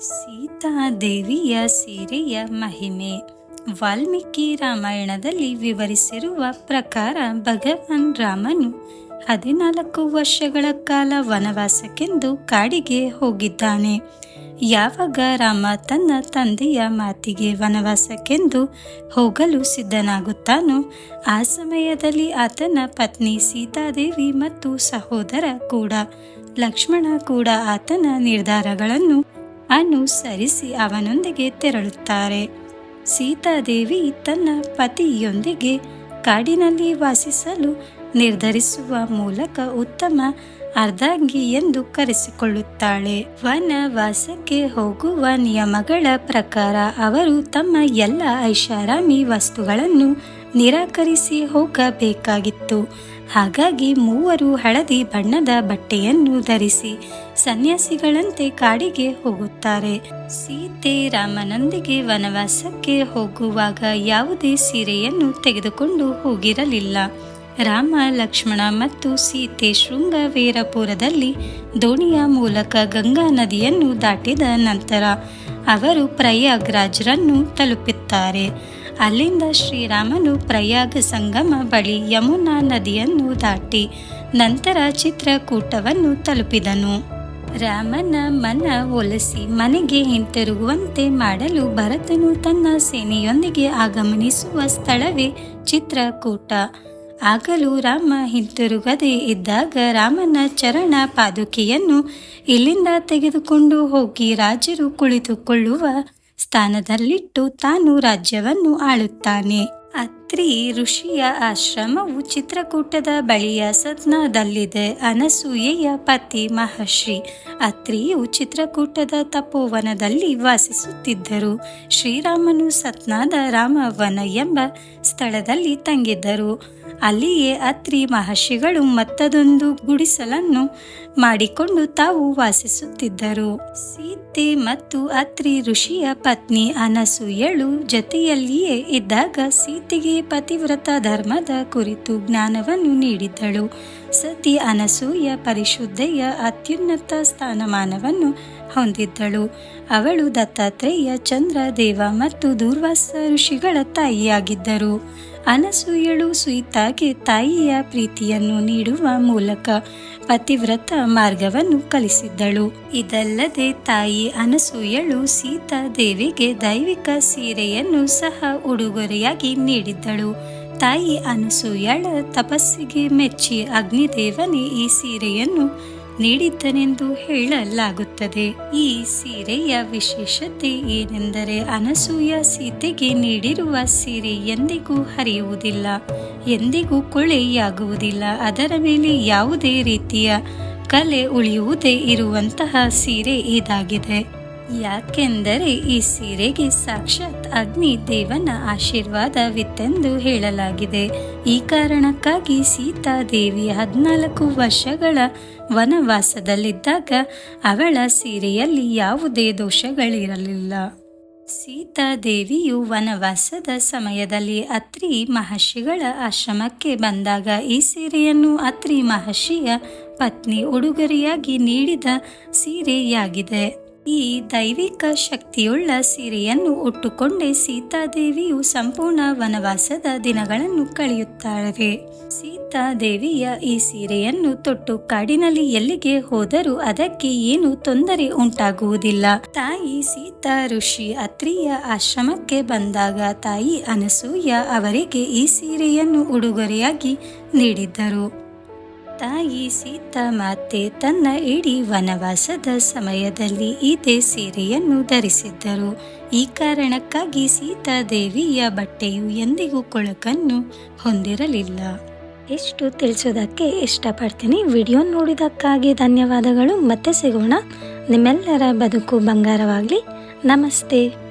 ಸೀತಾದೇವಿಯ ಸೀರೆಯ ಮಹಿಮೆ. ವಾಲ್ಮೀಕಿ ರಾಮಾಯಣದಲ್ಲಿ ವಿವರಿಸಿರುವ ಪ್ರಕಾರ ಭಗವಾನ್ ರಾಮನು ಹದಿನಾಲ್ಕು ವರ್ಷಗಳ ಕಾಲ ವನವಾಸಕ್ಕೆಂದು ಕಾಡಿಗೆ ಹೋಗಿದ್ದಾನೆ. ಯಾವಾಗ ರಾಮ ತನ್ನ ತಂದೆಯ ಮಾತಿಗೆ ವನವಾಸಕ್ಕೆಂದು ಹೋಗಲು ಸಿದ್ಧನಾಗುತ್ತಾನೋ, ಆ ಸಮಯದಲ್ಲಿ ಆತನ ಪತ್ನಿ ಸೀತಾದೇವಿ ಮತ್ತು ಸಹೋದರ ಕೂಡ, ಲಕ್ಷ್ಮಣ ಕೂಡ ಆತನ ನಿರ್ಧಾರಗಳನ್ನು ಅನುಸರಿಸಿ ಅವನೊಂದಿಗೆ ತೆರಳುತ್ತಾರೆ. ಸೀತಾದೇವಿ ತನ್ನ ಪತಿಯೊಂದಿಗೆ ಕಾಡಿನಲ್ಲಿ ವಾಸಿಸಲು ನಿರ್ಧರಿಸುವ ಮೂಲಕ ಉತ್ತಮ ಅರ್ಧಾಂಗಿ ಎಂದು ಕರೆಸಿಕೊಳ್ಳುತ್ತಾಳೆ. ವನವಾಸಕ್ಕೆ ಹೋಗುವ ನಿಯಮಗಳ ಪ್ರಕಾರ ಅವರು ತಮ್ಮ ಎಲ್ಲ ಐಷಾರಾಮಿ ವಸ್ತುಗಳನ್ನು ನಿರಾಕರಿಸಿ ಹೋಗಬೇಕಾಗಿತ್ತು. ಹಾಗಾಗಿ ಮೂವರು ಹಳದಿ ಬಣ್ಣದ ಬಟ್ಟೆಯನ್ನು ಧರಿಸಿ ಸನ್ಯಾಸಿಗಳಂತೆ ಕಾಡಿಗೆ ಹೋಗುತ್ತಾರೆ. ಸೀತೆ ರಾಮನೊಂದಿಗೆ ವನವಾಸಕ್ಕೆ ಹೋಗುವಾಗ ಯಾವುದೇ ಸೀರೆಯನ್ನು ತೆಗೆದುಕೊಂಡು ಹೋಗಿರಲಿಲ್ಲ. ರಾಮ, ಲಕ್ಷ್ಮಣ ಮತ್ತು ಸೀತೆ ಶೃಂಗವೀರಪುರದಲ್ಲಿ ದೋಣಿಯ ಮೂಲಕ ಗಂಗಾ ನದಿಯನ್ನು ದಾಟಿದ ನಂತರ ಅವರು ಪ್ರಯಾಗ್ರಾಜ್ರನ್ನು ತಲುಪುತ್ತಾರೆ ಅಲ್ಲಿಂದ ಶ್ರೀರಾಮನು ಪ್ರಯಾಗ ಸಂಗಮ ಬಳಿ ಯಮುನಾ ನದಿಯನ್ನು ದಾಟಿ ನಂತರ ಚಿತ್ರಕೂಟವನ್ನು ತಲುಪಿದನು. ರಾಮನ ಮನ ಒಲಿಸಿ ಮನೆಗೆ ಹಿಂತಿರುಗುವಂತೆ ಮಾಡಲು ಭರತನು ತನ್ನ ಸೇನೆಯೊಂದಿಗೆ ಆಗಮನಿಸುವ ಸ್ಥಳವೇ ಚಿತ್ರಕೂಟ. ಆಗಲೂ ರಾಮ ಹಿಂತಿರುಗದೇ ಇದ್ದಾಗ ರಾಮನ ಚರಣ ಪಾದುಕೆಯನ್ನು ಇಲ್ಲಿಂದ ತೆಗೆದುಕೊಂಡು ಹೋಗಿ ರಾಜರು ಕುಳಿತುಕೊಳ್ಳುವ ಸ್ಥಾನದಲ್ಲಿಟ್ಟು ತಾನು ರಾಜ್ಯವನ್ನು ಆಳುತ್ತಾನೆ. ಅತ್ರಿ ಋಷಿಯ ಆಶ್ರಮವು ಚಿತ್ರಕೂಟದ ಬಳಿಯ ಸತ್ನದಲ್ಲಿದೆ ಅನಸೂಯೆಯ ಪತಿ ಮಹರ್ಷಿ ಅತ್ರಿಯು ಚಿತ್ರಕೂಟದ ತಪೋವನದಲ್ಲಿ ವಾಸಿಸುತ್ತಿದ್ದರು. ಶ್ರೀರಾಮನು ಸತ್ನಾದ ರಾಮವನ ಎಂಬ ಸ್ಥಳದಲ್ಲಿ ತಂಗಿದ್ದರು. ಅಲ್ಲಿಯೇ ಅತ್ರಿ ಮಹರ್ಷಿಗಳು ಮತ್ತದೊಂದು ಗುಡಿಸಲನ್ನು ಮಾಡಿಕೊಂಡು ತಾವು ವಾಸಿಸುತ್ತಿದ್ದರು. ಸೀತೆ ಮತ್ತು ಅತ್ರಿ ಋಷಿಯ ಪತ್ನಿ ಅನಸೂಯಳು ಜೊತೆಯಲ್ಲಿಯೇ ಇದ್ದಾಗ ಸೀತೆಗೆ ಪತಿವ್ರತ ಧರ್ಮದ ಕುರಿತು ಜ್ಞಾನವನ್ನು ನೀಡಿದ್ದಳು. ಸತಿ ಅನಸೂಯ ಪರಿಶುದ್ಧೆಯ ಅತ್ಯುನ್ನತ ಸ್ಥಾನಮಾನವನ್ನು ಹೊಂದಿದ್ದಳು. ಅವಳು ದತ್ತಾತ್ರೇಯ ಚಂದ್ರ ದೇವ ಮತ್ತು ದೂರ್ವಾಸ ಋಷಿಗಳ ತಾಯಿಯಾಗಿದ್ದರು. ಅನಸೂಯಳು ಸೀತಾಗೆ ತಾಯಿಯ ಪ್ರೀತಿಯನ್ನು ನೀಡುವ ಮೂಲಕ ಪತಿವ್ರತ ಮಾರ್ಗವನ್ನು ಕಲಿಸಿದ್ದಳು. ಇದಲ್ಲದೆ ತಾಯಿ ಅನಸೂಯಳು ಸೀತಾ ದೇವಿಗೆ ದೈವಿಕ ಸೀರೆಯನ್ನು ಸಹ ಉಡುಗೊರೆಯಾಗಿ ನೀಡಿದ್ದಳು. ತಾಯಿ ಅನಸೂಯಳ ತಪಸ್ಸಿಗೆ ಮೆಚ್ಚಿ ಅಗ್ನಿದೇವನೇ ಈ ಸೀರೆಯನ್ನು ನೀಡಿದ್ದನೆಂದು ಹೇಳಲಾಗುತ್ತದೆ. ಈ ಸೀರೆಯ ವಿಶೇಷತೆ ಏನೆಂದರೆ ಅನಸೂಯ ಸೀತೆಗೆ ನೀಡಿರುವ ಸೀರೆ ಎಂದಿಗೂ ಹರಿಯುವುದಿಲ್ಲ, ಎಂದಿಗೂ ಕೊಳೆಯಾಗುವುದಿಲ್ಲ. ಅದರ ಮೇಲೆ ಯಾವುದೇ ರೀತಿಯ ಕಲೆ ಉಳಿಯುವುದೇ ಇರುವಂತಹ ಸೀರೆ ಇದಾಗಿದೆ. ಯಾಕೆಂದರೆ ಈ ಸೀರೆಗೆ ಸಾಕ್ಷಾತ್ ಅಗ್ನಿ ದೇವನ ಆಶೀರ್ವಾದವಿತ್ತೆಂದು ಹೇಳಲಾಗಿದೆ. ಈ ಕಾರಣಕ್ಕಾಗಿ ಸೀತಾ ದೇವಿ ಹದಿನಾಲ್ಕು ವರ್ಷಗಳ ವನವಾಸದಲ್ಲಿದ್ದಾಗ ಅವಳ ಸೀರೆಯಲ್ಲಿ ಯಾವುದೇ ದೋಷಗಳಿರಲಿಲ್ಲ. ಸೀತಾ ದೇವಿಯು ವನವಾಸದ ಸಮಯದಲ್ಲಿ ಅತ್ರಿ ಮಹರ್ಷಿಗಳ ಆಶ್ರಮಕ್ಕೆ ಬಂದಾಗ ಈ ಸೀರೆಯನ್ನು ಅತ್ರಿ ಮಹರ್ಷಿಯ ಪತ್ನಿ ಉಡುಗೊರೆಯಾಗಿ ನೀಡಿದ ಸೀರೆಯಾಗಿದೆ. ಈ ದೈವಿಕ ಶಕ್ತಿಯುಳ್ಳ ಸೀರೆಯನ್ನು ಉಟ್ಟುಕೊಂಡೇ ಸೀತಾದೇವಿಯು ಸಂಪೂರ್ಣ ವನವಾಸದ ದಿನಗಳನ್ನು ಕಳೆಯುತ್ತಾಳೆ ಸೀತಾದೇವಿಯ ಈ ಸೀರೆಯನ್ನು ತೊಟ್ಟು ಕಾಡಿನಲ್ಲಿ ಎಲ್ಲಿಗೆ ಹೋದರೂ ಅದಕ್ಕೆ ಏನು ತೊಂದರೆ ಉಂಟಾಗುವುದಿಲ್ಲ. ತಾಯಿ ಸೀತಾ ಋಷಿ ಅತ್ರಿಯ ಆಶ್ರಮಕ್ಕೆ ಬಂದಾಗ ತಾಯಿ ಅನಸೂಯ ಅವರಿಗೆ ಈ ಸೀರೆಯನ್ನು ಉಡುಗೊರೆಯಾಗಿ ನೀಡಿದ್ದರು. ತಾಯಿ ಸೀತಾ ಮಾತೆ ತನ್ನ ಇಡೀ ವನವಾಸದ ಸಮಯದಲ್ಲಿ ಇದೇ ಸೀರೆಯನ್ನು ಧರಿಸಿದ್ದರು. ಈ ಕಾರಣಕ್ಕಾಗಿ ಸೀತಾ ದೇವಿಯ ಬಟ್ಟೆಯು ಎಂದಿಗೂ ಕೊಳಕನ್ನು ಹೊಂದಿರಲಿಲ್ಲ. ಎಷ್ಟು ತಿಳಿಸೋದಕ್ಕೆ ಇಷ್ಟಪಡ್ತೀನಿ. ವಿಡಿಯೋ ನೋಡಿದ್ದಕ್ಕಾಗಿ ಧನ್ಯವಾದಗಳು. ಮತ್ತೆ ಸಿಗೋಣ. ನಿಮ್ಮೆಲ್ಲರ ಬದುಕು ಬಂಗಾರವಾಗಲಿ. ನಮಸ್ತೆ.